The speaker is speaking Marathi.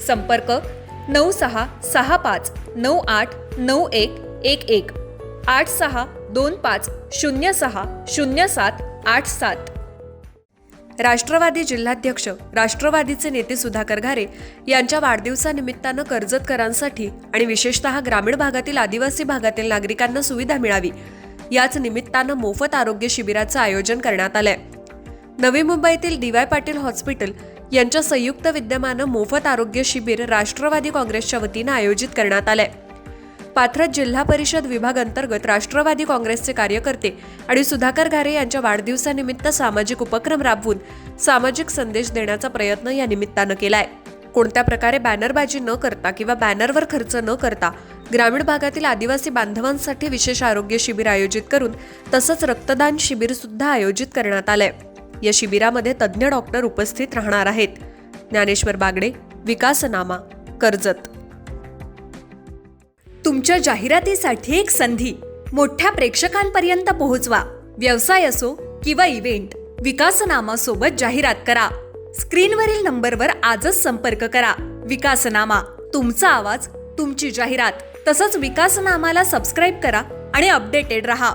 संपर्क नऊ सहा सहा पाच नऊ आठ नऊ एक एक एक. आठ सहा दोन पाच शून्य सहा शून्य सात आठ सात. राष्ट्रवादी जिल्हाध्यक्ष राष्ट्रवादीचे नेते सुधाकर घारे यांच्या वाढदिवसानिमित्तानं कर्जतकरांसाठी आणि विशेषतः ग्रामीण भागातील आदिवासी भागातील नागरिकांना सुविधा मिळावी. याच निमित्तानं मोफत आरोग्य शिबिराचं आयोजन करण्यात आलंय. नवी मुंबईतील डी वाय पाटील हॉस्पिटल यांच्या संयुक्त विद्यमानं मोफत आरोग्य शिबिर राष्ट्रवादी काँग्रेसच्या वतीनं आयोजित करण्यात आलंय. पाथरत जिल्हा परिषद विभाग अंतर्गत राष्ट्रवादी काँग्रेसचे कार्यकर्ते आणि सुधाकर घारे यांच्या वाढदिवसानिमित्त सामाजिक उपक्रम राबवून सामाजिक संदेश देण्याचा प्रयत्न या निमित्तानं केलाय. कोणत्या प्रकारे बॅनरबाजी न करता किंवा बॅनरवर खर्च न करता ग्रामीण भागातील आदिवासी बांधवांसाठी विशेष आरोग्य शिबिर आयोजित करून तसंच रक्तदान शिबिर सुद्धा आयोजित करण्यात आलंय. या शिबिरामध्ये तज्ज्ञ डॉक्टर उपस्थित राहणार आहेत. ज्ञानेश्वर बागडे विकासनामा कर्जत. तुमच्या जाहिरातीसाठी एक संधी. मोठ्या प्रेक्षकांपर्यंत पोहोचवा. व्यवसाय असो किंवा इव्हेंट विकासनामा सोबत जाहिरात करा. स्क्रीनवरील नंबरवर आजच संपर्क करा. विकासनामा तुमचा आवाज तुमची जाहिरात. तसंच विकासनामाला सबस्क्राईब करा आणि अपडेटेड रहा.